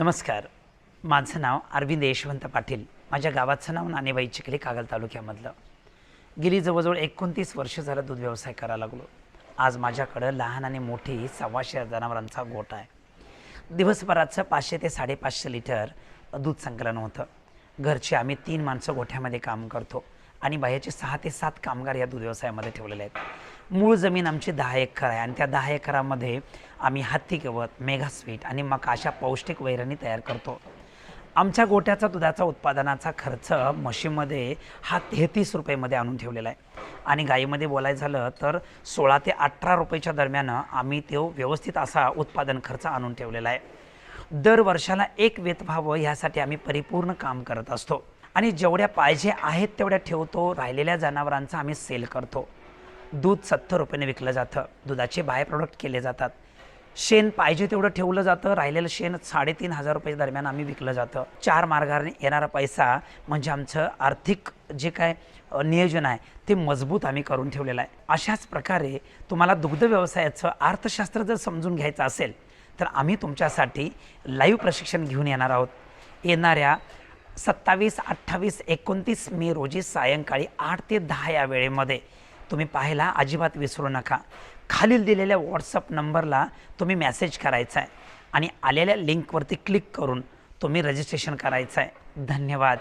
नमस्कार. माझं नाव अरविंद यशवंत पाटील. माझ्या गावाचं नाव नाणेबाई चिखली कागल तालुक्यामधलं. गेली जवळजवळ एकोणतीस वर्ष झालं दूध व्यवसाय करायला लागलो. आज माझ्याकडं लहान आणि मोठी सव्वाशे जनावरांचा गोठा आहे. दिवसभराचं पाचशे ते साडेपाचशे लिटर दूध संकलन होतं. घरचे आम्ही तीन माणसं गोठ्यामध्ये काम करतो. आणि बाह्याचे सहा ते सात कामगार या दूध व्यवसायामध्ये ठेवलेले आहेत. मूळ जमीन आमची दहा एकर आहे आणि त्या दहा एकरामध्ये आम्ही हत्ती गवत मेघा स्वीट आणि मका अशा पौष्टिक वैरणी तयार करतो. आमच्या गोट्याचा दुधाचा उत्पादनाचा खर्च म्हशीमध्ये हा तेहतीस रुपयेमध्ये आणून ठेवलेला आहे. आणि गाईमध्ये बोलायचं झालं तर सोळा ते अठरा रुपयेच्या दरम्यान आम्ही तो व्यवस्थित असा उत्पादन खर्च आणून ठेवलेला आहे. दर वर्षाला एक वेत व्हावं ह्यासाठी आम्ही परिपूर्ण काम करत असतो. आणि जेवढ्या पाहिजे आहेत तेवढ्या ठेवतो. राहिलेल्या जनावरांचं आम्ही सेल करतो. दूध सत्तर रुपयाने विकलं जातं. दुधाचे बाय प्रोडक्ट केले जातात. शेण पाहिजे तेवढं ठेवलं जातं. राहिलेलं शेण साडेतीन हजार रुपये दरम्यान आम्ही विकलं जातं. चार मार्गाने येणारा पैसा म्हणजे आमचं आर्थिक जे काय नियोजन आहे ते मजबूत आम्ही करून ठेवलेलं आहे. अशाच प्रकारे तुम्हाला दुग्ध व्यवसायाचं अर्थशास्त्र जर समजून घ्यायचं असेल तर आम्ही तुमच्यासाठी लाईव्ह प्रशिक्षण घेऊन येणार आहोत. येणाऱ्या सत्तावीस अठ्ठावीस एकोणतीस मे रोजी सायंकाळी आठ ते दहा या वेळेमध्ये तुम्ही पाहायला अजिबात विसरू नका. खालील दिलेल्या व्हॉट्सअप नंबरला तुम्ही मेसेज करायचा आहे आणि आलेल्या लिंकवरती क्लिक करून तुम्ही रजिस्ट्रेशन करायचं आहे धन्यवाद.